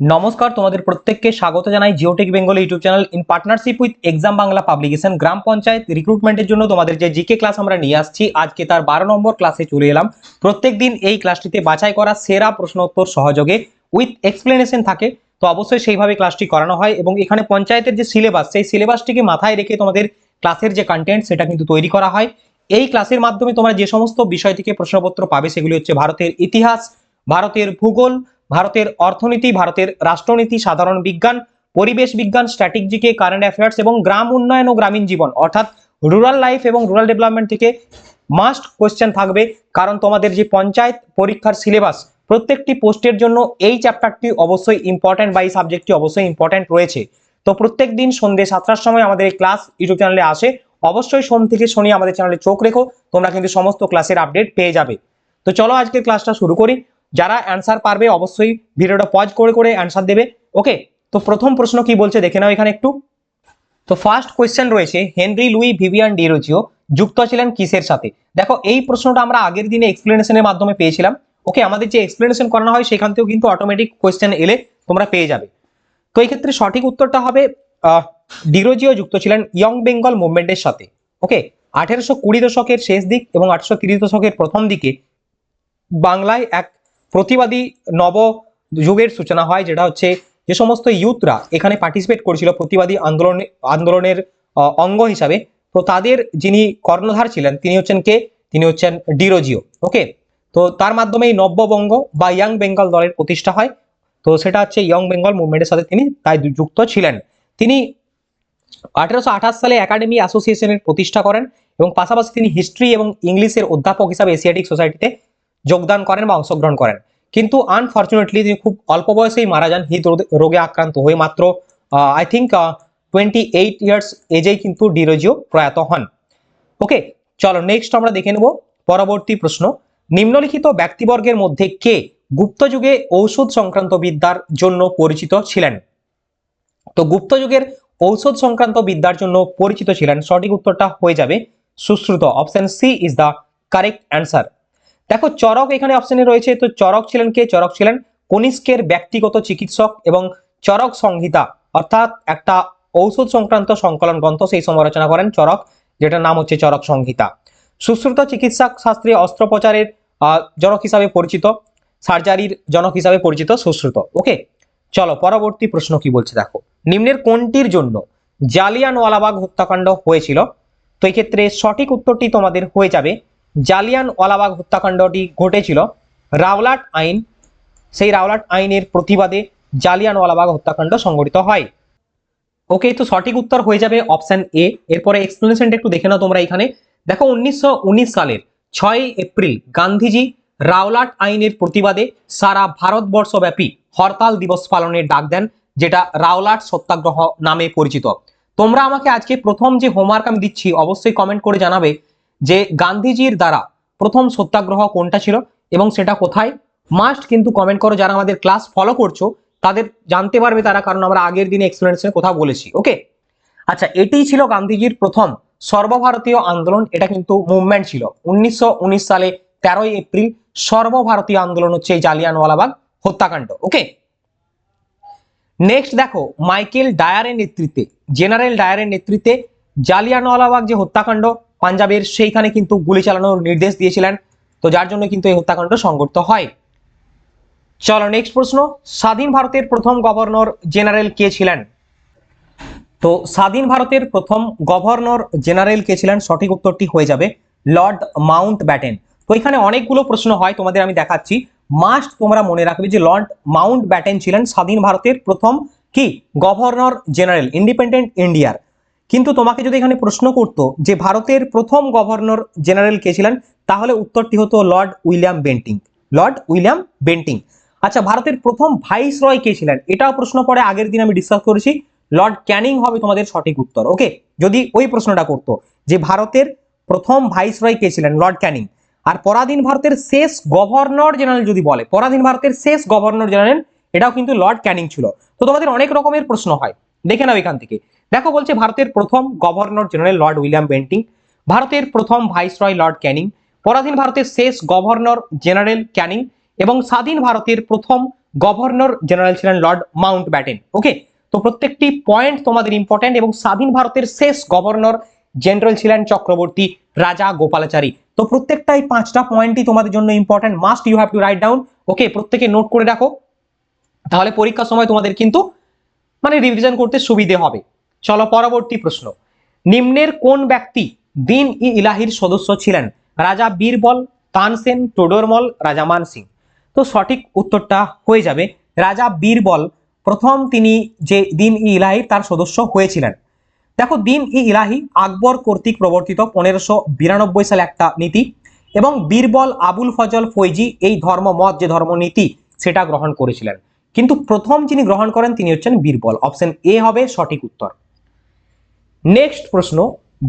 নমস্কার, তোমাদের প্রত্যেককে স্বাগত জানাই Geotech Bengal YouTube channel in partnership with exam Bangla publication gram panchayat রিক্রুটমেন্টের জন্য তোমাদের যে জিকে ক্লাস আমরা নিয়ে আসছি, আজকে তার বারো নম্বর ক্লাসে চলে এলাম। প্রত্যেকদিন এই ক্লাসটিতে বাছাই করা সেরা প্রশ্নোত্তর সহযোগে উইথ এক্সপ্লেনেশন থাকে, তো অবশ্যই সেইভাবে ক্লাসটি করানো হয় এবং এখানে পঞ্চায়েতের যে সিলেবাস সেই সিলেবাসটিকে মাথায় রেখে তোমাদের ক্লাসের যে কন্টেন্ট সেটা কিন্তু তৈরি করা হয়। এই ক্লাসের মাধ্যমে তোমরা যে সমস্ত বিষয় থেকে প্রশ্নপত্র পাবে, সেগুলি হচ্ছে ভারতের ইতিহাস, ভারতের ভূগোল ভারতের অর্থনীতি, ভারতের রাষ্ট্রনীতি, সাধারণ বিজ্ঞান, পরিবেশ বিজ্ঞান, স্ট্র্যাটেজিকে কারেন্ট অ্যাফেয়ার্স এবং গ্রাম উন্নয়ন ও গ্রামীণ জীবন, অর্থাৎ রুরাল লাইফ এবং রুরাল ডেভেলপমেন্ট থেকে মাস্ট কোয়েশ্চেন থাকবে। কারণ তোমাদের যে পঞ্চায়েত পরীক্ষার সিলেবাস প্রত্যেকটি পোস্টের জন্য এই চ্যাপ্টারটি অবশ্যই ইম্পর্ট্যান্ট বা এই সাবজেক্টটি অবশ্যই ইম্পর্ট্যান্ট রয়েছে। তো প্রত্যেক দিন সন্ধ্যে সাতটার সময় আমাদের এই ক্লাস ইউটিউব চ্যানেলে আসে। অবশ্যই সোম থেকে শনি আমাদের চ্যানেলে চোখ রেখো, তোমরা কিন্তু সমস্ত ক্লাসের আপডেট পেয়ে যাবে। তো চলো আজকের ক্লাসটা শুরু করি। যারা অ্যান্সার পারবে অবশ্যই ভিডিওটা পজ করে করে অ্যান্সার দেবে। ওকে তো প্রথম প্রশ্ন কি বলছে? দেখে নাও এখানে একটু। তো ফার্স্ট কোয়েশ্চেন রয়েছে, হেনরি লুই ভিভিয়ান ডিরোজিও যুক্ত ছিলেন কিসের সাথে? দেখো, এই প্রশ্নটা আমরা আগের দিনে এক্সপ্লেনেশনের মাধ্যমে পেয়েছিলাম। ওকে আমাদের যে এক্সপ্লেনেশন করানো হয়, সেখান থেকেও কিন্তু অটোমেটিক কোয়েশ্চেন এলে তোমরা পেয়ে যাবে। তো এই ক্ষেত্রে সঠিক উত্তরটা হবে ডিরোজিও যুক্ত ছিলেন ইয়ং বেঙ্গল মুভমেন্টের সাথে। ওকে আঠেরোশো কুড়ি দশকের শেষ দিক এবং আঠারোশো তিরিশ দশকের প্রথম দিকে বাংলায় এক প্রতিবাদী নব যুগের সূচনা হয়, যেটা হচ্ছে যে সমস্ত ইউথরা এখানে পার্টিসিপেট করেছিল প্রতিবাদী আন্দোলনে, আন্দোলনের অঙ্গ হিসাবে। তো তাদের যিনি কর্ণধার ছিলেন, তিনি হচ্ছেন কে? তিনি হচ্ছেন ডিরোজিও ওকে তো তার মাধ্যমে এই নব্যবঙ্গ বা ইয়াং বেঙ্গল দলের প্রতিষ্ঠা হয়। তো সেটা হচ্ছে ইয়ং বেঙ্গল মুভমেন্টের সাথে তিনি তাই যুক্ত ছিলেন। তিনি আঠারোশো সালে একাডেমি অ্যাসোসিয়েশনের প্রতিষ্ঠা করেন এবং পাশাপাশি তিনি হিস্ট্রি এবং ইংলিশের অধ্যাপক হিসাবে এশিয়াটিক সোসাইটিতে যোগদান করেন বা অংশগ্রহণ করেন। কিন্তু আনফর্চুনেটলি তিনি খুব অল্প বয়সেই মারা যান, হৃদ রোগ- আক্রান্ত হয়ে মাত্র I think twenty eight years এজেই কিন্তু ডিরোজিও প্রয়াত হন। ওকে চলো নেক্সট আমরা দেখে নেব পরবর্তী প্রশ্ন। নিম্নলিখিত ব্যক্তিবর্গের মধ্যে কে গুপ্ত যুগে ঔষধ সংক্রান্ত বিদ্যার জন্য পরিচিত ছিলেন? তো গুপ্ত যুগের ঔষধ সংক্রান্ত বিদ্যার জন্য পরিচিত ছিলেন। সঠিক উত্তরটা হয়ে যাবে Sushruta. Option C is the correct answer দেখো চরক এখানে অপশনে রয়েছে। তো চরক ছিলেন কে? চরক ছিলেন কনিষ্কের ব্যক্তিগত চিকিৎসক এবং চরক সংহিতা, অর্থাৎ একটা ঔষধ সংক্রান্ত সংকলন গ্রন্থ সেই সময় রচনা করেন চরক যেটার নাম হচ্ছে চরক সংহিতা। সুশ্রুত চিকিৎসা শাস্ত্রে অস্ত্রোপচারের জনক হিসাবে পরিচিত, সার্জারির জনক হিসাবে পরিচিত সুশ্রুত। ওকে চলো, পরবর্তী প্রশ্ন কি বলছে দেখো। নিম্নের কোনটির জন্য জালিয়ানওয়ালাবাগ হত্যাকাণ্ড হয়েছিল? তো এক্ষেত্রে সঠিক উত্তরটি তোমাদের হয়ে যাবে জালিয়ানওয়ালাবাগ হত্যাকাণ্ডটি ঘটেছিল। রাওলাট আইন, সেই রাওলাট আইনের প্রতিবাদে জালিয়ানওয়ালাবাগ হত্যাকাণ্ড সংঘটিত হয়। ওকে তো সঠিক উত্তর হয়ে যাবে অপশন এ এরপরে এক্সপ্লেনেশনটা একটু দেখে নাও তোমরা এখানে। দেখো, উনিশশো উনিশ সালের ছয় এপ্রিল গান্ধীজি রাওলাট আইনের প্রতিবাদে সারা ভারতবর্ষব্যাপী হরতাল দিবস পালনের ডাক দেন, যেটা রাওলাট সত্যাগ্রহ নামে পরিচিত। তোমরা আমাকে আজকে প্রথম যে হোমওয়ার্ক আমি দিচ্ছি, অবশ্যই কমেন্ট করে জানাবে। যে গান্ধীজির দ্বারা প্রথম সত্যাগ্রহ কোনটা ছিল এবং সেটা কোথায়? মাস্ট কিন্তু কমেন্ট করো যারা আমাদের ক্লাস ফলো করছ, তাদের জানতে পারবে তারা, কারণ আমরা আগের দিনে এক্সপ্লেনেশনে কথা বলেছি ওকে আচ্ছা এটাই ছিল গান্ধীজির প্রথম সর্বভারতীয় আন্দোলন, এটা কিন্তু মুভমেন্ট ছিল। উনিশশো উনিশ সালে তেরোই এপ্রিল সর্বভারতীয় আন্দোলন হচ্ছে এই জালিয়ানওয়ালাবাগ হত্যাকাণ্ড ওকে নেক্সট দেখো, মাইকেল ডায়ারের নেতৃত্বে, জেনারেল ডায়ারের নেতৃত্বে জালিয়ানওয়ালাবাগ যে হত্যাকাণ্ড পাঞ্জাবের সেইখানে কিন্তু গুলি চালানোর নির্দেশ দিয়েছিলেন। তো যার জন্য কিন্তু এই হত্যাকাণ্ড সংঘটিত হয়। চলো নেক্সট প্রশ্ন। স্বাধীন ভারতের প্রথম গভর্নর জেনারেল কে ছিলেন? তো স্বাধীন ভারতের প্রথম গভর্নর জেনারেল কে ছিলেন? সঠিক উত্তরটি হয়ে যাবে লর্ড মাউন্ট ব্যাটেন। তো এখানে অনেকগুলো প্রশ্ন হয়, তোমাদের আমি দেখাচ্ছি। মাস্ট তোমরা মনে রাখবে যে লর্ড মাউন্ট ব্যাটেন ছিলেন স্বাধীন ভারতের প্রথম কি? গভর্নর জেনারেল, ইন্ডিপেন্ডেন্ট ইন্ডিয়ার। কিন্তু তোমাকে যদি এখানে প্রশ্ন করতো যে ভারতের প্রথম গভর্নর জেনারেল কে ছিলেন, তাহলে উত্তরটি হতো Lord William Bentinck. Lord William Bentinck. আচ্ছা ভারতের প্রথম ভাইস রয় কে ছিলেন? এটাও প্রশ্ন পরে আগের দিন আমি ডিসকাস করেছি। লর্ড ক্যানিং হবে তোমাদের সঠিক উত্তর, ওকে? যদি ওই প্রশ্নটা করতো যে ভারতের প্রথম ভাইস রয় কে ছিলেন লর্ড ক্যানিং, আর পরাধীন ভারতের শেষ গভর্নর জেনারেল যদি বলে, পরাধীন ভারতের শেষ গভর্নর জেনারেল, এটাও কিন্তু লর্ড ক্যানিং ছিল। তো তোমাদের অনেক রকমের প্রশ্ন হয়। দেখে নাও এখান থেকে। দেখো বলছে ভারতের প্রথম governor general Lord William Bentinck, ভারতের প্রথম ভাইসরয় লর্ড ক্যানিং, পরাধীন ভারতের শেষ গভর্নর জেনারেল ক্যানিং এবং স্বাধীন ভারতের প্রথম গভর্নর জেনারেল ছিলেন লর্ড মাউন্ট ব্যাটেন ওকে তো প্রত্যেকটি পয়েন্ট তোমাদের ইম্পর্টেন্ট এবং স্বাধীন ভারতের শেষ গভর্নর জেনারেল ছিলেন চক্রবর্তী রাজা গোপালাচারী। তো প্রত্যেকটাই পাঁচটা পয়েন্টই তোমাদের জন্য important must you have to write down okay প্রত্যেকে নোট করে রাখো তাহলে পরীক্ষার সময় তোমাদের কিন্তু মানে রিভিশন করতে সুবিধে হবে। চলো পরবর্তী প্রশ্ন। নিম্নের কোন ব্যক্তি দিন ই ইলাহির সদস্য ছিলেন? রাজা বীরবল তানসেন টোডরমল রাজা মানসিং তো সঠিক উত্তরটা হয়ে যাবে, রাজা বীরবল। প্রথম তিনি যে দিন ই ইলাহির তার সদস্য হয়েছিলেন। দেখো, দিন ই ইলাহি আকবর কর্তৃক প্রবর্তিত পনেরোশো বিরানব্বই সালে একটা নীতি এবং বীরবল, আবুল ফজল, ফৈজি এই ধর্মমত যে ধর্মনীতি সেটা গ্রহণ করেছিলেন। কিন্তু প্রথম যিনি গ্রহণ করেন তিনি হচ্ছেন বীরবল। অপশন এ হবে সঠিক উত্তর। নেক্সট প্রশ্ন,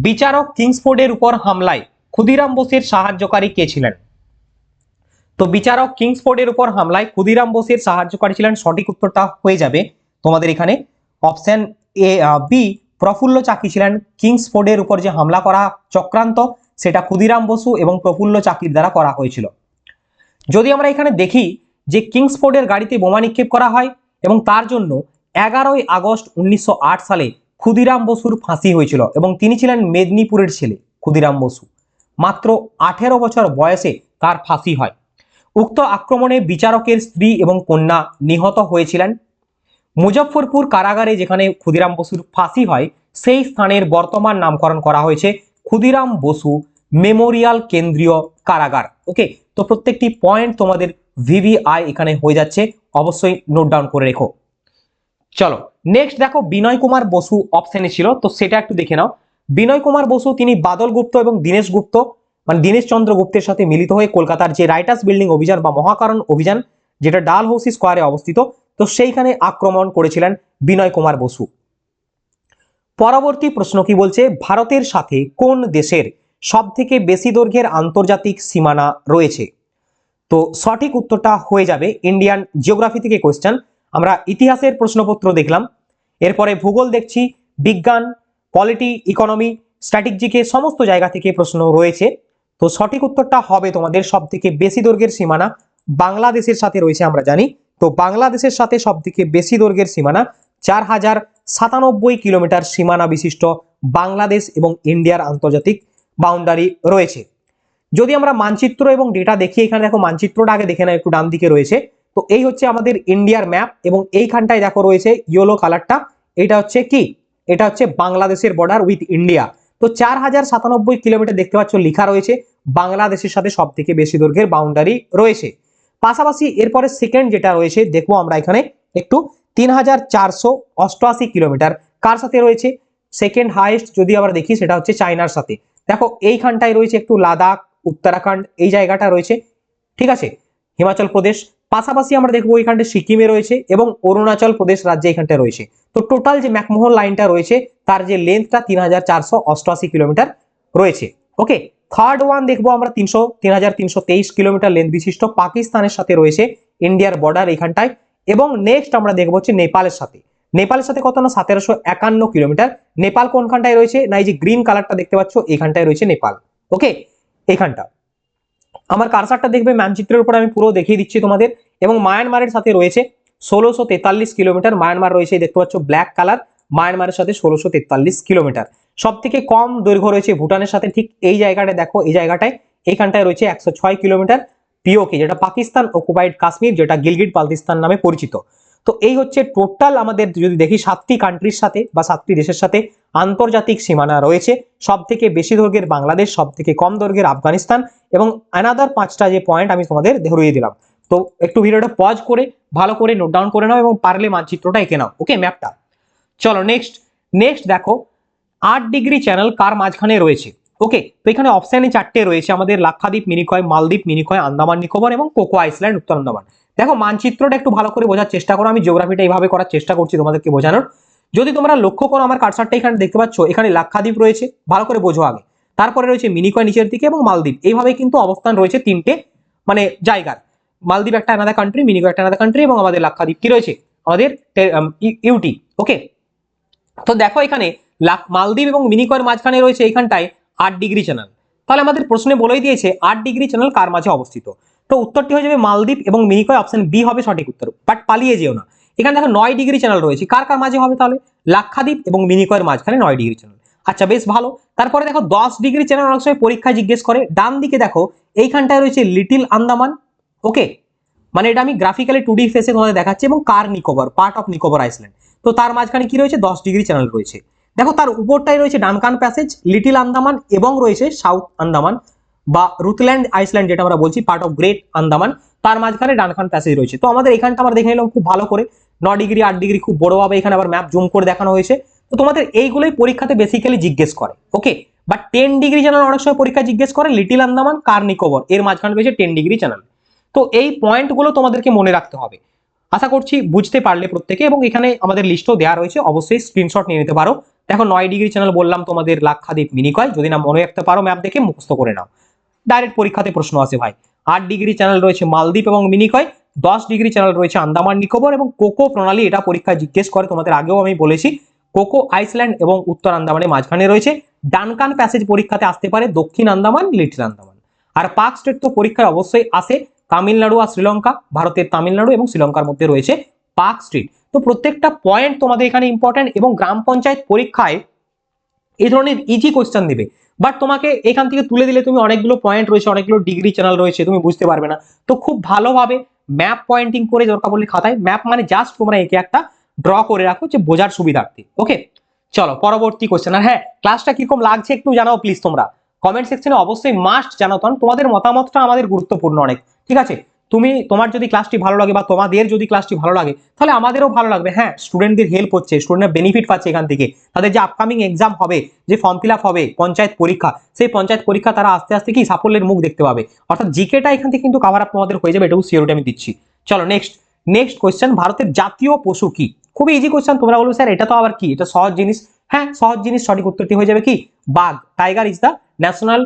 বিচারক কিংসফোর্ডের উপর হামলায় ক্ষুদিরাম বোসের সাহায্যকারী কে ছিলেন? তো বিচারক কিংসফোর্ডের উপর হামলায় ক্ষুদিরাম বোসের সাহায্যকারী ছিলেন, সঠিক উত্তরটা হয়ে যাবে তোমাদের এখানে। অপশন এ বি, প্রফুল্ল চাকি ছিলেন। কিংসফোর্ডের উপর যে হামলা করা চক্রান্ত, সেটা ক্ষুদিরাম বসু এবং প্রফুল্ল চাকির দ্বারা করা হয়েছিল। যদি আমরা এখানে দেখি যে কিংসফোর্ডের গাড়িতে বোমা নিক্ষেপ করা হয় এবং তার জন্য এগারোই আগস্ট উনিশশো আট সালে ক্ষুদিরাম বসুর ফাঁসি হয়েছিল এবং তিনি ছিলেন মেদিনীপুরের ছেলে ক্ষুদিরাম বসু। মাত্র আঠেরো বছর বয়সে তার ফাঁসি হয়। উক্ত আক্রমণে বিচারকের স্ত্রী এবং কন্যা নিহত হয়েছিলেন। মুজফ্ফরপুর কারাগারে যেখানে ক্ষুদিরাম বসুর ফাঁসি হয়, সেই স্থানের বর্তমান নামকরণ করা হয়েছে ক্ষুদিরাম বসু মেমোরিয়াল কেন্দ্রীয় কারাগার। ওকে, তো প্রত্যেকটি পয়েন্ট তোমাদের ভিভিআই এখানে হয়ে যাচ্ছে। অবশ্যই নোট ডাউন করে রেখো। চলো নেক্সট দেখো বিনয় কুমার বসু অপশনে ছিল, তো সেটা একটু দেখে নাও। বিনয় কুমার বসু, তিনি বাদল গুপ্ত এবং দীনেশ গুপ্ত মানে দীনেশ চন্দ্র গুপ্তের সাথে মিলিত হয়ে কলকাতার যে রাইটার্স বিল্ডিং অভিযান বা মহাকারণ অভিযান, যেটা ডাল ডালহৌসি স্কোয়ারে অবস্থিত, তো সেইখানে আক্রমণ করেছিলেন বিনয় কুমার বসু। পরবর্তী প্রশ্ন কি বলছে? ভারতের সাথে কোন দেশের সব থেকে বেশি দৈর্ঘ্যের আন্তর্জাতিক সীমানা রয়েছে? তো সঠিক উত্তরটা হয়ে যাবে ইন্ডিয়ান জিওগ্রাফি থেকে কোয়েশ্চেন আমরা ইতিহাসের প্রশ্নপত্র দেখলাম। এরপরে ভূগোল দেখছি, বিজ্ঞান, পলিটি, ইকোনমি, স্ট্র্যাটেজিকে সমস্ত জায়গা থেকে প্রশ্ন রয়েছে। তো সঠিক উত্তরটা হবে তোমাদের সব থেকে বেশি দৈর্ঘ্যের সীমানা, বাংলাদেশের সাথে রয়েছে আমরা জানি। তো বাংলাদেশের সাথে সব থেকে বেশি দৈর্ঘ্যের সীমানা চার হাজার সাতানব্বই কিলোমিটার সীমানা বিশিষ্ট বাংলাদেশ এবং ইন্ডিয়ার আন্তর্জাতিক বাউন্ডারি রয়েছে। যদি আমরা মানচিত্র এবং ডেটা দেখি, এখানে দেখো মানচিত্রটা আগে দেখে না একটু ডান দিকে রয়েছে। তো এই হচ্ছে আমাদের ইন্ডিয়ার ম্যাপ এবং এইখানটায় দেখো রয়েছে ইয়েলো কালারটা এটা হচ্ছে কি? এটা হচ্ছে বাংলাদেশের বর্ডার উইথ ইন্ডিয়া তো চার হাজার সাতানব্বই কিলোমিটার দেখতে পাচ্ছ লেখা রয়েছে, বাংলাদেশের সাথে সব থেকে বেশি দৈর্ঘ্যের বাউন্ডারি রয়েছে। পাশাপাশি এরপরে সেকেন্ড যেটা রয়েছে, দেখব আমরা এখানে একটু, তিন হাজার চারশো অষ্টআশি কিলোমিটার। কার সাথে রয়েছে? সেকেন্ড হাইয়েস্ট যদি আমরা দেখি, সেটা হচ্ছে চায়নার সাথে। দেখো, এইখানটায় রয়েছে একটু লাদাখ, উত্তরাখণ্ড, এই জায়গাটা রয়েছে। ঠিক আছে? হিমাচল প্রদেশ পাশাপাশি আমরা দেখব এখানটা সিকিমে রয়েছে এবং অরুণাচল প্রদেশ রাজ্যে এখানটায় রয়েছে। তো টোটাল যে ম্যাকমোহন লাইনটা রয়েছে, তার যে লেন্থটা তিন হাজার চারশো অষ্টআশি কিলোমিটার রয়েছে। ওকে থার্ড ওয়ান দেখব আমরা তিনশো, তিন কিলোমিটার লেন্থ বিশিষ্ট পাকিস্তানের সাথে রয়েছে, ইন্ডিয়ার বর্ডার এখানটায়। এবং নেক্সট আমরা দেখব হচ্ছে নেপালের সাথে। নেপালের সাথে কত না? সতেরোশো একান্ন কিলোমিটার। নেপাল কোনখানটায় রয়েছে? না, এই যে গ্রিন কালারটা দেখতে পাচ্ছ, এখানটায় রয়েছে নেপাল। ওকে এখানটা। আমার কারসারটা দেখবে? মানচিত্রের উপর আমি পুরো দেখিয়ে দিচ্ছি তোমাদের। এবং মায়ানমারের সাথে রয়েছে ষোলোশো তেতাল্লিশ কিলোমিটার। মায়ানমার রয়েছে দেখতে পাচ্ছ ব্ল্যাক কালার মায়ানমারের সাথে ষোলোশো তেতাল্লিশ কিলোমিটার। সব থেকে কম দৈর্ঘ্য রয়েছে ভুটানের সাথে। ঠিক এই জায়গাটায় দেখো, এই জায়গাটায়, এইখানটায় রয়েছে একশো ছয় কিলোমিটার। পিওকে, যেটা পাকিস্তান অকুপাইড কাশ্মীর, যেটা গিলগিট বালতিস্তান নামে পরিচিত। তো এই হচ্ছে টোটাল আমাদের যদি দেখি সাতটি কান্ট্রির সাথে বা সাতটি দেশের সাথে আন্তর্জাতিক সীমানা রয়েছে। সব থেকে বেশি দৈর্ঘ্যের বাংলাদেশ সব থেকে কম দৈর্ঘ্যের আফগানিস্তান এবং অ্যানাদার পাঁচটা যে পয়েন্ট আমি তোমাদের ধরিয়ে দিলাম। তো একটু ভিডিওটা পজ করে, ভালো করে নোট ডাউন করে নাও এবং পারলে মানচিত্রটা এঁকে নাও ওকে ম্যাপটা চলো নেক্সট নেক্সট দেখো, আট ডিগ্রি চ্যানেল কার মাঝখানে রয়েছে? ওকে তো এখানে অপশানে চারটে রয়েছে, আমাদের লাক্ষাদ্বীপ, মিনিকয়, মালদ্বীপ, মিনিকয়, আন্দামান, নিকোবর এবং কোকো আইসল্যান্ড, উত্তর আন্দামান। দেখো মানচিত্রটা একটু ভালো করে বোঝার চেষ্টা করো, আমি জিওগ্রাফিটা এইভাবে করার চেষ্টা করছি তোমাদেরকে বোঝানোর। যদি তোমরা লক্ষ্য করো, আমার কারসারটা এখানে দেখতে পাচ্ছ, এখানে লাক্ষাদ্বীপ রয়েছে, ভালো করে বোঝো আগে। তারপরে রয়েছে মিনিকয় নিচের দিকে এবং মালদ্বীপ। এইভাবে কিন্তু অবস্থান রয়েছে তিনটে মানে জায়গার। মালদ্বীপ একটা আলাদা কান্ট্রি মিনিকয় একটা আলাদা কান্ট্রি এবং আমাদের লাক্ষাদ্বীপ কি রয়েছে? আমাদের ইউটি ওকে তো দেখো এখানে মালদ্বীপ এবং মিনিকয়ের মাঝখানে রয়েছে এইখানটায় আট ডিগ্রি চ্যানেল তাহলে আমাদের প্রশ্নে বলেই দিয়েছে, আট ডিগ্রি চ্যানেল কার মাঝে অবস্থিত? তো উত্তরটি হয়ে যাবে মালদ্বীপ এবং মিনিকয় অপশন বি হবে সঠিক উত্তর। বাট পালিয়ে যেও না। এখানে দেখো নয় ডিগ্রি চ্যানেল রয়েছে। কার কার মাঝে হবে তাহলে? লাক্ষাদ্বীপ এবং মিনিকয়ের মাঝখানে নয় ডিগ্রি চ্যানেল আচ্ছা বেশ ভালো। তারপরে দেখো দশ ডিগ্রি চ্যানেল অনেক সময় পরীক্ষায় জিজ্ঞেস করে। ডান দিকে দেখো, এইখানটায় রয়েছে লিটিল আন্দামান। ওকে মানে এটা আমি গ্রাফিক্যালি টু ডি ফেসে তোমাদের দেখাচ্ছি এবং Car Nicobar part of Nicobar island তো তার মাঝখানে কি রয়েছে? দশ ডিগ্রি চ্যানেল রয়েছে। দেখো তার উপরটাই রয়েছে ডানকান প্যাসেজ লিটিল আন্দামান এবং রয়েছে সাউথ আন্দামান। বা রুথল্যান্ড, আইসল্যান্ড যেটা আমরা বলছি পার্ট অফ গ্রেট আন্দামান তার মাঝখানে ডানকান প্যাসেজ রয়েছে। তো আমাদের এখানটা আমরা দেখে নিলাম খুব ভালো করে। ন ডিগ্রি, আট ডিগ্রি খুব বড়ভাবে এখানে আবার ম্যাপ জুম করে দেখানো হয়েছে। তো তোমাদের এইগুলোই পরীক্ষাতে বেসিক্যালি জিজ্ঞেস করে okay but ten degree channel অনেক সময় পরীক্ষা জিজ্ঞেস করে লিটিল আন্দামান কার নিকোবর এর মাঝখানে রয়েছে টেন ডিগ্রি চ্যানেল তো এই পয়েন্টগুলো তোমাদেরকে মনে রাখতে হবে। আশা করছি বুঝতে পারলে প্রত্যেকে এবং এখানে আমাদের লিস্টও দেওয়া রয়েছে, অবশ্যই স্ক্রিনশট নিয়ে নিতে পারো। দেখো, নয় ডিগ্রি চ্যানেল বললাম তোমাদের লাক্ষাদ্বীপ মিনিকয়, যদি না মনে রাখতে পারো ম্যাপ দেখে মুখস্থ করে নাও। ডাইরেক্ট পরীক্ষাতে প্রশ্ন আসে ভাই। আট ডিগ্রি চ্যানেল রয়েছে মালদ্বীপ এবং মিনিকয়, দশ ডিগ্রি চ্যানেল রয়েছে আন্দামান নিকোবর এবং কোকো প্রণালী এটা পরীক্ষায় জিজ্ঞেস করে, তোমাদের আগেও আমি বলেছি। কোকো, আইসল্যান্ড এবং উত্তর আন্দামানের মাঝখানে রয়েছে। ডানকান প্যাসেজ পরীক্ষাতে আসতে পারে দক্ষিণ আন্দামান, লিটল আন্দামান। আর পাক স্টেট তো পরীক্ষায় অবশ্যই আসে তামিলনাড়ু আর শ্রীলঙ্কা, ভারতের তামিলনাড়ু এবং শ্রীলঙ্কার মধ্যে রয়েছে পার্ক স্ট্রিট। তো প্রত্যেকটা পয়েন্ট তোমাদের এখানে ইম্পর্টেন্ট এবং গ্রাম পঞ্চায়েত পরীক্ষায় এই ধরনের ইজি কোয়েশ্চেন দিবে। বাট তোমাকে এখান থেকে তুলে দিলে তুমি অনেকগুলো পয়েন্ট রয়েছে, অনেকগুলো ডিগ্রি চ্যানেল রয়েছে, তুমি বুঝতে পারবে না। তো খুব ভালোভাবে ম্যাপ পয়েন্টিং করে দরকার পড়লে খাতায় ম্যাপ মানে জাস্ট তোমরা একে একটা ড্র করে রাখো যে বোঝার সুবিধার্থে। ওকে চলো, পরবর্তী কোয়েশ্চেন আর হ্যাঁ ক্লাসটা কীরকম লাগছে একটু জানাও প্লিজ তোমরা। কমেন্ট সেকশনে অবশ্যই মাস্ট জানাও তোমাদের মতামতটা আমাদের গুরুত্বপূর্ণ অনেক। ঠিক আছে? তুমি তোমার যদি ক্লাসটি ভালো লাগে বা তোমাদের যদি ক্লাসটি ভালো লাগে, তাহলে আমাদেরও ভালো লাগবে। হ্যাঁ স্টুডেন্টদের হেল্প হচ্ছে স্টুডেন্টরা বেনিফিট পাচ্ছে এখান থেকে। তাদের যে আপকামিং এক্সাম হবে, যে ফর্ম ফিল হবে, পঞ্চায়েত পরীক্ষা, সেই পঞ্চায়েত পরীক্ষা তারা আস্তে আস্তে কি সাফল্যের মুখ দেখতে পাবে। অর্থাৎ জিকেটা এখান থেকে কিন্তু কাভার আপ তোমাদের হয়ে যাবে এটাও সিওরিটি আমি দিচ্ছি। চলো নেক্সট নেক্সট কোয়েশ্চেন ভারতের জাতীয় পশু কি? খুবই ইজি কোয়েশ্চেন তোমরা বলবে স্যার এটা তো আবার কি? এটা সহজ জিনিস। হ্যাঁ সহজ জিনিস, সঠিক উত্তরটি হয়ে যাবে কি? বাঘ tiger is the national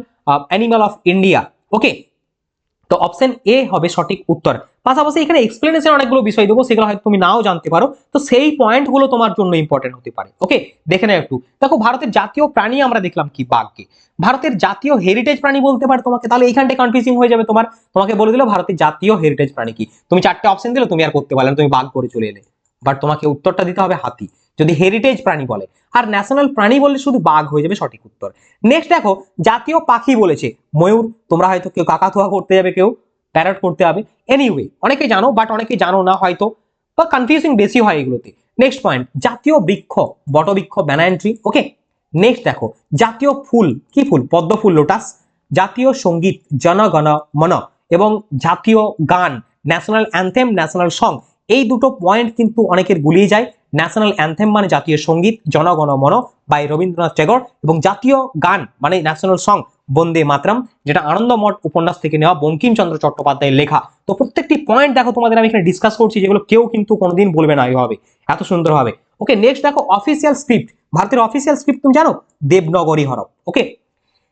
animal of India okay তো অপশন এ হবে সঠিক উত্তর। পাশাপাশি এখানে এক্সপ্লেনেশন অনেকগুলো বিষয় দেবো, সেগুলো হয়তো তুমি নাও জানতে পারো। তো সেই পয়েন্টগুলো তোমার জন্য ইম্পর্টেন্ট হতে পারে। ওকে দেখে নাও একটু। দেখো, ভারতের জাতীয় প্রাণী আমরা দেখলাম কি? বাঘকে। ভারতের জাতীয় হেরিটেজ প্রাণী বলতে পারে তোমাকে, তাহলে এইখানটা কনফিউজিং হয়ে যাবে তোমার। তোমাকে বলে দিল ভারতের জাতীয় হেরিটেজ প্রাণী কি? তুমি চারটে অপশন দিলে, তুমি আর করতে পারলে তুমি বাঘ করে চলে এলে। বাট তোমাকে উত্তরটা দিতে হবে হাতি। যদি হেরিটেজ প্রাণী বলে। আর ন্যাশনাল প্রাণী বললে শুধু বাঘ হয়ে যাবে সঠিক উত্তর। নেক্সট দেখো, জাতীয় পাখি বলেছে। ময়ূর, তোমরা হয়তো কেউ কাকাতুয়া করতে যাবে, কেউ প্যারট করতে হবে এনিওয়ে অনেকে জানো বাট অনেকে জানো না হয়তো, বা কনফিউজিং বেশি হয় এগুলোতে। নেক্সট পয়েন্ট জাতীয় বৃক্ষ, বটবৃক্ষ ব্যানায়ন ট্রি ওকে নেক্সট দেখো, জাতীয় ফুল, কি ফুল? পদ্ম ফুল লোটাস জাতীয় সংগীত, জনগণ মন, এবং জাতীয় গান ন্যাশনাল অ্যান্থেম ন্যাশনাল সং এই দুটো পয়েন্ট কিন্তু অনেকের গুলিয়ে যায়। ন্যাশনাল অ্যান্থেম মানে জাতীয় সংগীত, জনগণ মন বাই রবীন্দ্রনাথ ট্যাগর এবং জাতীয় গান মানে ন্যাশনাল সং বন্দে মাতরম, যেটা আনন্দমঠ উপন্যাস থেকে নেওয়া বঙ্কিমচন্দ্র চট্টোপাধ্যায়ের লেখা। তো প্রত্যেকটি পয়েন্ট দেখো, তোমাদের আমি এখানে ডিসকাস করছি, যেগুলো কেউ কিন্তু কোনোদিন বলবে না এইভাবে এত সুন্দরভাবে। ওকে নেক্সট দেখো অফিসিয়াল স্ক্রিপ্ট ভারতের অফিসিয়াল স্ক্রিপ্ট তুমি জানো? দেবনগরী হরফ ওকে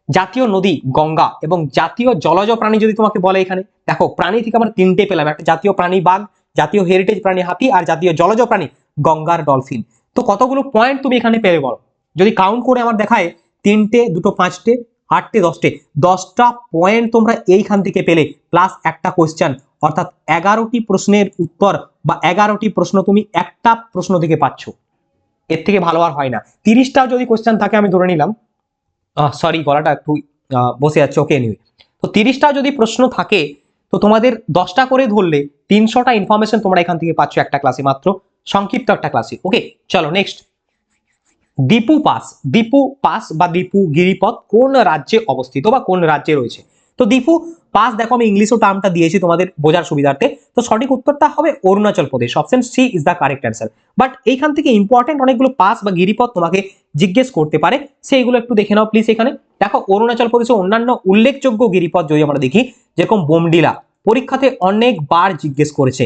জাতীয় নদী, গঙ্গা এবং জাতীয় জলজ প্রাণী যদি তোমাকে বলে এখানে, দেখো, প্রাণী থেকে আমরা তিনটে পেলাম। একটা জাতীয় প্রাণী বাঘ, জাতীয় হেরিটেজ প্রাণী হাতি আর জাতীয় জলজ প্রাণী। গঙ্গার ডলফিন তো কতগুলো পয়েন্ট তুমি এখানে পেয়ে বলো? যদি কাউন্ট করে আমার দেখায়, তিনটে, দুটো, পাঁচটে, আটটে, দশটে, দশটা পয়েন্ট তোমরা এইখান থেকে পেলে প্লাস একটা কোয়েশ্চেন অর্থাৎ এগারোটি প্রশ্নের উত্তর বা এগারোটি প্রশ্ন তুমি একটা প্রশ্ন থেকে পাচ্ছ। এর থেকে ভালো আর হয় না। তিরিশটাও যদি কোয়েশ্চেন থাকে, আমি ধরে নিলাম। সরি গলাটা একটু বসে যাচ্ছে। ওকে নিয়ে তো তিরিশটা যদি প্রশ্ন থাকে, তো তোমাদের দশটা করে ধরলে তিনশোটা ইনফরমেশন তোমরা এখান থেকে পাচ্ছ একটা ক্লাসে মাত্র। সংক্ষিপ্ত একটা ক্লাসে ওকে চলো next Diphu pass Diphu pass বা দীপু গিরিপথ কোন রাজ্যে অবস্থিত বা কোন রাজ্যে রয়েছে? তো দীপু পাস, দেখো আমি ইংলিশও টার্মটা দিয়েছি তোমাদের বোঝার সুবিধার্থে। তো সঠিক উত্তরটা হবে Arunachal Pradesh. Option C is the correct answer but এইখান থেকে ইম্পর্টেন্ট অনেকগুলো পাস বা গিরিপথ তোমাকে জিজ্ঞেস করতে পারে। সেইগুলো একটু দেখে নাও প্লিজ এখানে। দেখো, অরুণাচল প্রদেশে অন্যান্য উল্লেখযোগ্য গিরিপথ যদি আমরা দেখি, যেরকম বোমডিলা, পরীক্ষাতে অনেকবার জিজ্ঞেস করেছে।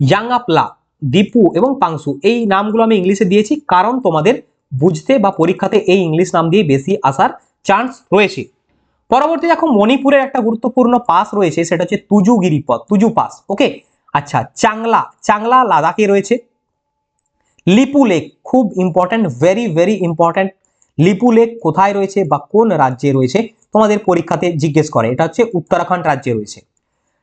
ইয়াংআপলা দীপু এবং পাংসু এই নামগুলো আমি ইংলিশে দিয়েছি কারণ তোমাদের বুঝতে বা পরীক্ষাতে এই ইংলিশ নাম দিয়ে বেশি আসার চান্স রয়েছে। পরবর্তী দেখো মণিপুরের একটা গুরুত্বপূর্ণ পাস রয়েছে, সেটা হচ্ছে তুজু গিরিপথ তুজু পাস ওকে আচ্ছা চাংলা চাংলা লাদাখে রয়েছে। লিপু লেক, খুব important very very important Lipu lake কোথায় রয়েছে বা কোন রাজ্যে রয়েছে, তোমাদের পরীক্ষাতে জিজ্ঞেস করে। এটা হচ্ছে উত্তরাখণ্ড রাজ্যে রয়েছে।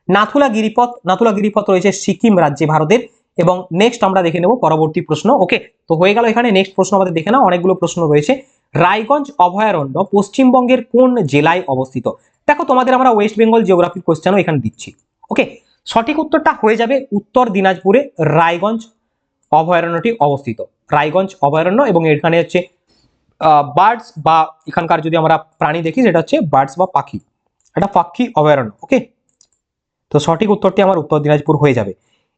নাথুলা গিরিপথ নাথুলা গিরিপথ রয়েছে সিকিম রাজ্যে ভারতের। এবং নেক্সট আমরা দেখে নেব পরবর্তী প্রশ্ন। ওকে তো হয়ে গেল এখানে নেক্সট প্রশ্ন আমাদের দেখে নাও, অনেকগুলো প্রশ্ন রয়েছে। রায়গঞ্জ অভয়ারণ্য পশ্চিমবঙ্গের কোন জেলায় অবস্থিত? দেখো, তোমাদের আমরা ওয়েস্ট বেঙ্গল জিওগ্রাফির কোশ্চেনও এখানে দিচ্ছি। ওকে সঠিক উত্তরটা হয়ে যাবে উত্তর দিনাজপুরে রায়গঞ্জ অভয়ারণ্যটি অবস্থিত। রায়গঞ্জ অভয়ারণ্য এবং এখানে হচ্ছে বার্ডস বা এখানকার যদি আমরা প্রাণী দেখি, সেটা হচ্ছে বার্ডস বা পাখি। এটা পাখি অভয়ারণ্য। ওকে তো সঠিক উত্তরটি আমার উত্তর দিনাজপুর হয়ে যাবে।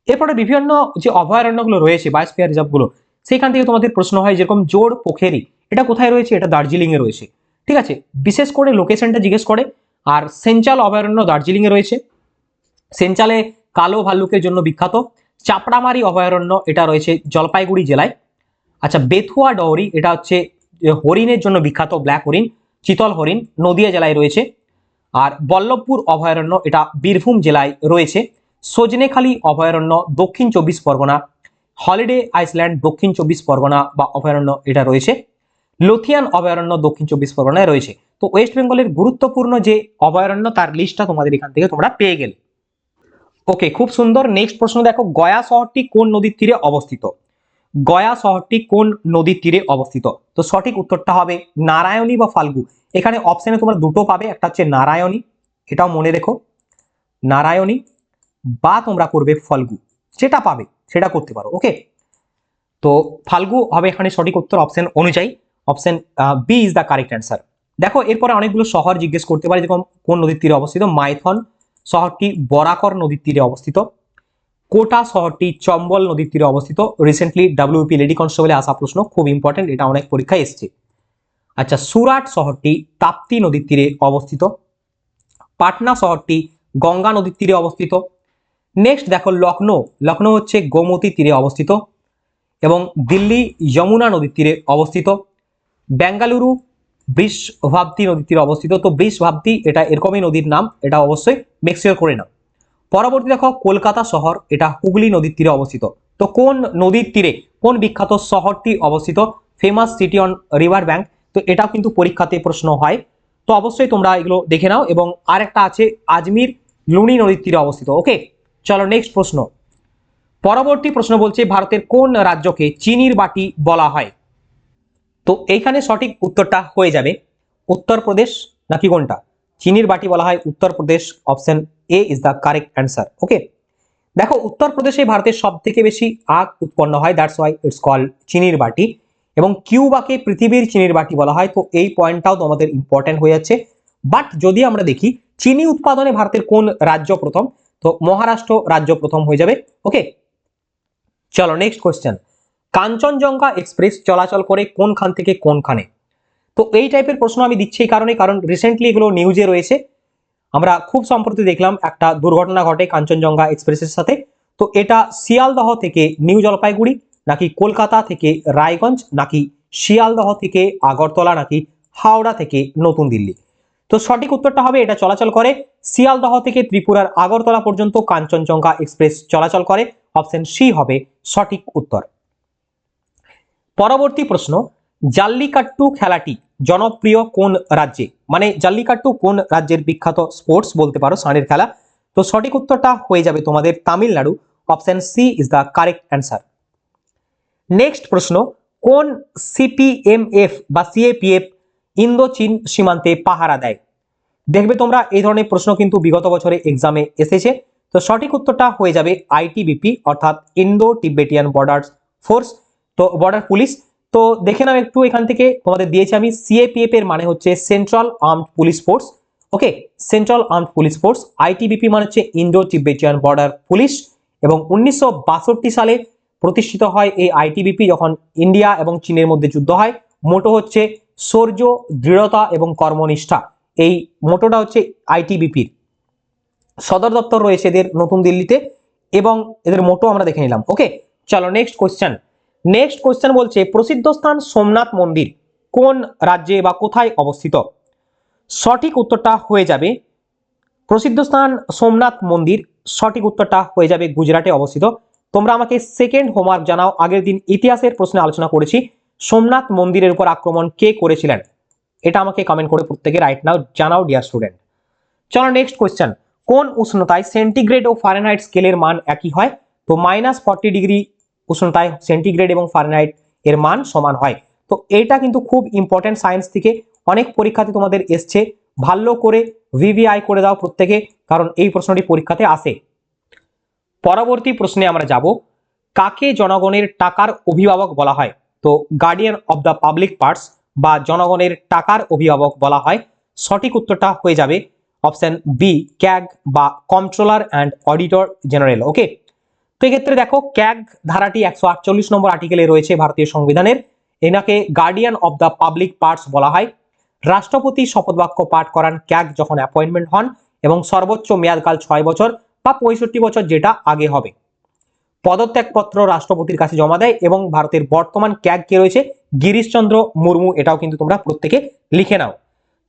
এরপরে বিভিন্ন যে অভয়ারণ্যগুলো রয়েছে, বায়োস্ফিয়ার রিজার্ভগুলো, সেইখান থেকে তোমাদের প্রশ্ন হয় যেরকম জোর পোখেরি, এটা কোথায় রয়েছে? এটা দার্জিলিংয়ে রয়েছে। ঠিক আছে? বিশেষ করে লোকেশনটা জিজ্ঞেস করে। আর সেঞ্চাল অভয়ারণ্য দার্জিলিংয়ে রয়েছে। সেঞ্চালে কালো ভাল্লুকের জন্য বিখ্যাত। চাপড়ামারি অভয়ারণ্য এটা রয়েছে জলপাইগুড়ি জেলায়। আচ্ছা বেথুয়া ডৌরি এটা হচ্ছে হরিণের জন্য বিখ্যাত ব্ল্যাক হরিণ, চিতল হরিণ, নদিয়া জেলায় রয়েছে। আর বল্লভপুর অভয়ারণ্য এটা বীরভূম জেলায় রয়েছে। সজনেখালি অভয়ারণ্য, দক্ষিণ চব্বিশ পরগনা, হলিডে আইসল্যান্ড, দক্ষিণ চব্বিশ পরগনা বা অভয়ারণ্য এটা রয়েছে। লথিয়ান অভয়ারণ্য, দক্ষিণ চব্বিশ পরগনায় রয়েছে। তো ওয়েস্ট বেঙ্গলের গুরুত্বপূর্ণ যে অভয়ারণ্য, তার লিস্টটা তোমাদের এখান থেকে তোমরা পেয়ে গেলে। ওকে খুব সুন্দর। নেক্সট প্রশ্ন দেখো, গয়া শহরটি কোন নদীর তীরে অবস্থিত? গয়া শহরটি কোন নদীর তীরে অবস্থিত? তো সঠিক উত্তরটা হবে নারায়ণী বা ফাল্গু এখানে অপশানে তোমরা দুটো পাবে, একটা হচ্ছে নারায়ণী, এটাও মনে রেখো। নারায়ণী বা তোমরা করবে ফল্গু। যেটা পাবে, সেটা করতে পারো ওকে তো ফাল্গু হবে এখানে সঠিক উত্তর অপশন অনুযায়ী। Option B is the correct answer দেখো, এরপরে অনেকগুলো শহর জিজ্ঞেস করতে পারে, যেরকম কোন নদীর তীরে অবস্থিত? মাইথন শহরটি বরাকর নদীর তীরে অবস্থিত। কোটা শহরটি চম্বল নদীর তীরে অবস্থিত। রিসেন্টলি ডাব্লিউপি লেডি কনস্টেবলে আসা প্রশ্ন, খুব ইম্পর্টেন্ট এটা অনেক পরীক্ষায় এসছে। আচ্ছা সুরাট শহরটি তাপ্তি নদীর তীরে অবস্থিত। পাটনা শহরটি গঙ্গা নদীর তীরে অবস্থিত। নেক্সট দেখো লখনৌ। লখনৌ হচ্ছে গোমতী তীরে অবস্থিত এবং দিল্লি যমুনা নদীর তীরে অবস্থিত। বেঙ্গালুরু বৃষভাবতী নদীর তীরে অবস্থিত। তো বৃষভাবতী এটা এরকমই নদীর নাম, এটা অবশ্যই মেক্সিওর করে নাও। পরবর্তী দেখো কলকাতা শহর, এটা হুগলি নদীর তীরে অবস্থিত। তো কোন নদীর তীরে, কোন বিখ্যাত শহরটি অবস্থিত? Famous city on river bank তো এটাও কিন্তু পরীক্ষাতে প্রশ্ন হয়। তো অবশ্যই তোমরা এগুলো দেখে নাও এবং আরেকটা আছে আজমির লুনি নদীর তীরে অবস্থিত। ওকে চলো নেক্সট প্রশ্ন। পরবর্তী প্রশ্ন বলছে, ভারতের কোন রাজ্যকে চিনির বাটি বলা হয়? তো এইখানে সঠিক উত্তরটা হয়ে যাবে। উত্তরপ্রদেশ নাকি কোনটা? চিনির বাটি বলা হয় Uttar Pradesh. Option A is the correct answer okay দেখো, উত্তরপ্রদেশে ভারতের সব থেকে বেশি আখ উৎপন্ন হয় দ্যাটস ওয়াই ইটস কল চিনির বাটি। এবং কিউবাকে পৃথিবীর চিনির বাটি বলা হয়, তো এই পয়েন্টটাও তোমাদের ইম্পর্টেন্ট হয়ে যাচ্ছে। বাট যদি আমরা দেখি, চিনি উৎপাদনে ভারতের কোন রাজ্য প্রথম? তো মহারাষ্ট্র রাজ্য প্রথম হয়ে যাবে। ওকে চলো নেক্সট কোয়েশ্চেন কাঞ্চনজঙ্ঘা এক্সপ্রেস চলাচল করে কোনখান থেকে কোনখানে? তো এই টাইপের প্রশ্ন আমি দিচ্ছি এই কারণে, কারণ রিসেন্টলি এগুলো নিউজে রয়েছে। আমরা খুব সম্প্রতি দেখলাম একটা দুর্ঘটনা ঘটে কাঞ্চনজঙ্ঘা এক্সপ্রেসের সাথে। তো এটা শিয়ালদহ থেকে নিউ জলপাইগুড়ি, নাকি কলকাতা থেকে রায়গঞ্জ, নাকি শিয়ালদহ থেকে আগরতলা, নাকি হাওড়া থেকে নতুন দিল্লি? তো সঠিক উত্তরটা হবে এটা চলাচল করে। শিয়ালদহ থেকে ত্রিপুরার আগরতলা পর্যন্ত কাঞ্চনজঙ্ঘা এক্সপ্রেস চলাচল করে। অপশন সি হবে সঠিক উত্তর। পরবর্তী প্রশ্ন, জাল্লিকাট্টু খেলাটি জনপ্রিয় কোন রাজ্যে? মানে জাল্লিকাট্টু কোন রাজ্যের বিখ্যাত স্পোর্টস বলতে পারো সানের খেলা? তো সঠিক উত্তরটা হয়ে যাবে তোমাদের Tamil Nadu. Option C is the correct answer next প্রশ্ন, কোন সিপিএমএফ বা সিএপিএফ ইন্দো চীন সীমান্তে পাহারা দেয়। দেখবে তোমরা এই ধরনের প্রশ্ন কিন্তু বিগত বছরে এক্সামে এসেছে। তো সঠিক উত্তরটা হয়ে যাবে আইটিবিপি অর্থাৎ ইন্দো টিবেটিয়ান বর্ডার ফোর্স তো বর্ডার পুলিশ তো দেখে নাও একটু এখান থেকে, তোমাদের দিয়েছি আমি সিএপিএফ এর মানে হচ্ছে central armed police force okay central armed police force ITBP মানে হচ্ছে ইন্ডো টিবেটিয়ান বর্ডার পুলিশ এবং উনিশশো বাষট্টি সালে প্রতিষ্ঠিত হয় এই আইটিবিপি যখন ইন্ডিয়া এবং চীনের মধ্যে যুদ্ধ হয়। মোটো হচ্ছে শৌর্য দৃঢ়তা এবং কর্মনিষ্ঠা। এই মোটোটা হচ্ছে আইটিবিপির সদর দপ্তর রয়েছে এদের নতুন দিল্লিতে এবং এদের মোটো আমরা দেখে নিলাম। ওকে, চলো নেক্সট কোয়েশ্চেন নেক্সট কোয়েশ্চেন বলছে, প্রসিদ্ধ স্থান সোমনাথ মন্দির, কোন রাজ্যে বা কোথায় অবস্থিত? সঠিক উত্তরটা হয়ে যাবে, প্রসিদ্ধ স্থান সোমনাথ মন্দির, সঠিক উত্তরটা হয়ে যাবে গুজরাটে অবস্থিত। তোমরা আমাকে সেকেন্ড হোমওয়ার্ক জানাও। আগের দিন ইতিহাসের প্রশ্নে আলোচনা করেছি। সোমনাথ মন্দিরের উপর আক্রমণ কে করেছিলেন? এটা আমাকে কমেন্ট করে প্রত্যেকে রাইট নাও জানাও ডিয়ার স্টুডেন্ট চলো নেক্সট কোয়েশ্চেন কোন উষ্ণতায় সেন্টিগ্রেড ও ফারেনহাইট স্কেলের মান একই হয়? তো মাইনাস ফর্টি ডিগ্রি উষ্ণতায় সেন্টিগ্রেড এবং ফারেনহাইট এর মান সমান হয়। তো এটা কিন্তু খুব ইম্পর্টেন্ট সায়েন্স থেকে অনেক পরীক্ষাতে তোমাদের এসছে। ভালো করে ভিভিআই করে দাও প্রত্যেকে, কারণ এই প্রশ্নটি পরীক্ষাতে আসে। পরবর্তী প্রশ্নে আমরা যাব। কাকে জনগণের টাকার অভিভাবক বলা হয়? তো guardian of the public purse বা জনগণের টাকার অভিভাবক বলা হয়, সঠিক উত্তরটা হয়ে যাবে অপশন বি ক্যাগ বা controller and auditor general okay তো এক্ষেত্রে দেখো ক্যাগ ধারাটি একশো আটচল্লিশ নম্বর আর্টিকেলে রয়েছে ভারতীয় সংবিধানের। এনাকে guardian of the public parts বলা হয়। রাষ্ট্রপতি শপথবাক্য পাঠ করান ক্যাগ যখন অ্যাপয়েন্টমেন্ট হন এবং সর্বোচ্চ মেয়াদকাল ছয় বছর বা পঁয়ষট্টি বছর যেটা আগে হবে। পদত্যাগপত্র রাষ্ট্রপতির কাছে জমা দেয় এবং ভারতের বর্তমান ক্যাগ কে রয়েছে গিরিশচন্দ্র মুর্মু, এটাও কিন্তু তোমরা প্রত্যেকে লিখে নাও।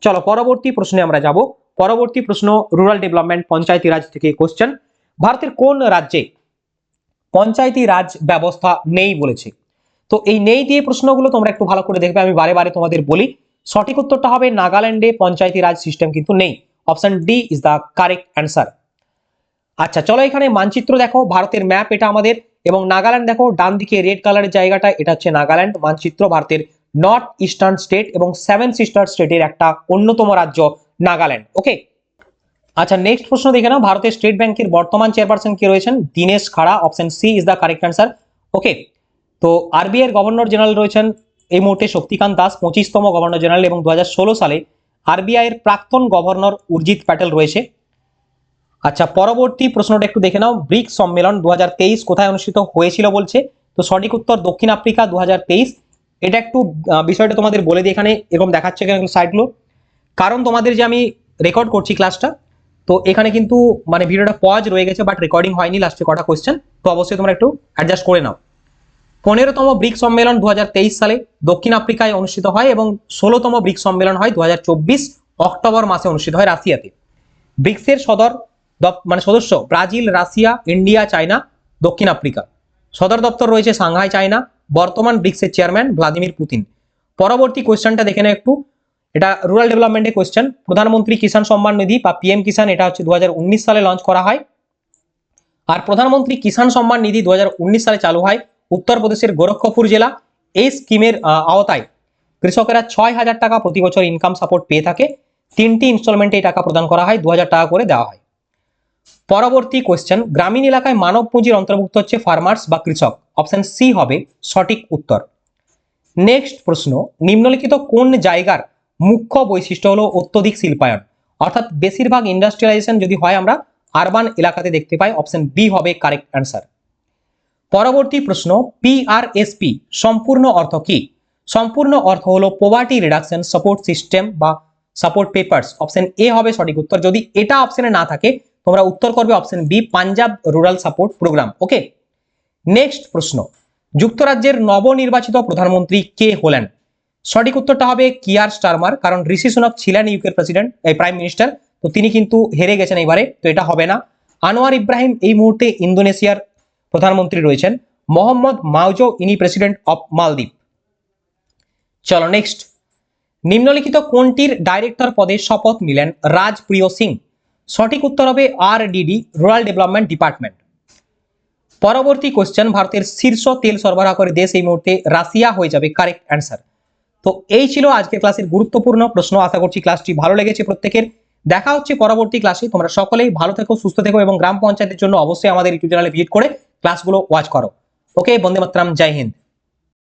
চলো পরবর্তী প্রশ্নে আমরা যাব। পরবর্তী প্রশ্ন রুরাল ডেভেলপমেন্ট পঞ্চায়েতি রাজ থেকে কোশ্চেন ভারতের কোন রাজ্যে পঞ্চায়েতি রাজ ব্যবস্থা নেই বলেছে? তো এই নেই দিয়ে প্রশ্নগুলো তোমরা একটু ভালো করে দেখবে, আমি বারে বারে তোমাদের বলি। সঠিক উত্তরটা হবে, নাগাল্যান্ডে পঞ্চায়েতি রাজ সিস্টেম কিন্তু নেই। Option D is the correct answer আচ্ছা চলো এখানে মানচিত্র দেখো, ভারতের ম্যাপ এটা আমাদের, এবং নাগাল্যান্ড দেখো ডান দিকে রেড কালারের জায়গাটা, এটা হচ্ছে নাগাল্যান্ড, মানচিত্র ভারতের নর্থ ইস্টার্ন স্টেট এবং সেভেন সিস্টার স্টেটের একটা অন্যতম রাজ্য নাগাল্যান্ড ওকে আচ্ছা নেক্সট প্রশ্ন দেখে নাও, ভারতের স্টেট ব্যাংকের বর্তমান চেয়ারপারসন কে রয়েছেন? Dinesh Khara option C is the correct answer okay তো আরবিআই এর গভর্নর জেনারেল রয়েছেন এই মুহূর্তে শক্তিকান্ত দাস, পঁচিশতম গভর্নর জেনারেল এবং দু হাজার ষোলো সালে আরবিআই এর প্রাক্তন গভর্নর উর্জিত প্যাটেল রয়েছে। আচ্ছা পরবর্তী প্রশ্নটা একটু দেখে নাও। ব্রিক্স সম্মেলন দু হাজার তেইশ কোথায় অনুষ্ঠিত হয়েছিল বলছে? তো সঠিক উত্তর দক্ষিণ আফ্রিকা দু হাজার তেইশ। এটা একটু বিষয়টা তোমাদের বলে দিই এখানে, এরকম দেখাচ্ছে এখানে সাইডগুলো কারণ তোমাদের যে আমি রেকর্ড করছি ক্লাসটা তো এখানে কিন্তু মানে ভিডিওটা পজ রয়ে গেছে বাট রেকর্ডিং হয়নি লাস্টে কটা কোয়েশ্চেন তো অবশ্যই তোমরা একটু অ্যাডজাস্ট করে নাও। পনেরোতম ব্রিক সম্মেলন দু হাজার তেইশ সালে দক্ষিণ আফ্রিকায় অনুষ্ঠিত হয় এবং ষোলোতম ব্রিক্স সম্মেলন হয় দু হাজার চব্বিশ অক্টোবর মাসে অনুষ্ঠিত হয় রাশিয়াতে। ব্রিক্সের সদর মানে সদস্য, ব্রাজিল, রাশিয়া, ইন্ডিয়া, চায়না, দক্ষিণ আফ্রিকা। সদর দপ্তর রয়েছে সাংহাই, চায়না, বর্তমান ব্রিক্সের চেয়ারম্যান ভ্লাদিমির পুতিন। পরবর্তী কোয়েশ্চেনটা দেখে নাও একটু। এটা রুরাল ডেভেলপমেন্টের কোয়েশ্চেন প্রধানমন্ত্রী কিষাণ সম্মান নিধি বা পিএম কিষাণ, এটা হচ্ছে দু হাজার উনিশ সালে লঞ্চ করা হয়। আর প্রধানমন্ত্রী কিষাণ সম্মান নিধি দু হাজার উনিশ সালে চালু হয় উত্তরপ্রদেশের গোরক্ষপুর জেলা। এই স্কিমের আওতায় কৃষকেরা ছয় হাজার টাকা প্রতি বছর ইনকাম সাপোর্ট পেয়ে থাকে। তিনটি ইনস্টলমেন্টে এই টাকা প্রদান করা হয় দু হাজার টাকা করে দেওয়া হয়। পরবর্তী কোয়েশ্চেন গ্রামীণ এলাকায় মানব পুঁজির অন্তর্ভুক্ত হচ্ছে ফার্মার্স বা কৃষক? অপশন সি হবে সঠিক উত্তর। নেক্সট প্রশ্ন, নিম্নলিখিত কোন জায়গার মুখ্য বৈশিষ্ট্য হলো অত্যধিক শিল্পায়ন? অর্থাৎ বেশিরভাগ ইন্ডাস্ট্রিয়ালাইজেশন যদি হয় আমরা আরবান এলাকাতে দেখতে পাই অপশন বি হবে কারেক্ট অ্যান্সার পরবর্তী প্রশ্ন পিআরএসপি সম্পূর্ণ অর্থ কি? সম্পূর্ণ অর্থ হলো পোভার্টি রিডাকশন সাপোর্ট সিস্টেম বা সাপোর্ট পেপারস অপশন এ হবে সঠিক উত্তর। যদি এটা অপশনে না থাকে তোমরা উত্তর করবে option B Punjab rural support programme okay next প্রশ্ন, যুক্তরাজ্যের নবনির্বাচিত প্রধানমন্ত্রী কে হলেন? সঠিক উত্তরটা হবে কিয়ার স্টারমার, কারণ ঋষি সুনক ছিলেন ইউকের প্রেসিডেন্ট এই প্রাইম মিনিস্টার তো তিনি কিন্তু হেরে গেছেন এবারে, তো এটা হবে না। আনোয়ার ইব্রাহিম এই মুহূর্তে ইন্দোনেশিয়ার প্রধানমন্ত্রী রয়েছেন, মোহাম্মদ মাউজো ইনি প্রেসিডেন্ট অফ মালদ্বীপ। চলো নেক্সট নিম্নলিখিত কোনটির ডাইরেক্টর পদে শপথ নিলেন রাজপ্রিয় সিং? সঠিক উত্তর হবে R DD rural development department পরবর্তী কোশ্চেন ভারতের শীর্ষ তেল সরবরাহ করে দেশ এই মুহূর্তে রাশিয়া হয়ে যাবে। কারেক্ট অ্যান্সার তো এই ছিল আজকের ক্লাসের গুরুত্বপূর্ণ প্রশ্ন। আশা করছি ক্লাসটি ভালো লেগেছে প্রত্যেকের। দেখা হচ্ছে পরবর্তী ক্লাসে তোমরা সকলেই ভালো থেকো, সুস্থ থেকো এবং গ্রাম পঞ্চায়েতের জন্য অবশ্যই আমাদের ইউটিউব চ্যানেলে ভিজিট করে ক্লাসগুলো ওয়াচ করো। ওকে বন্দে মাতরম, জয় হিন্দ।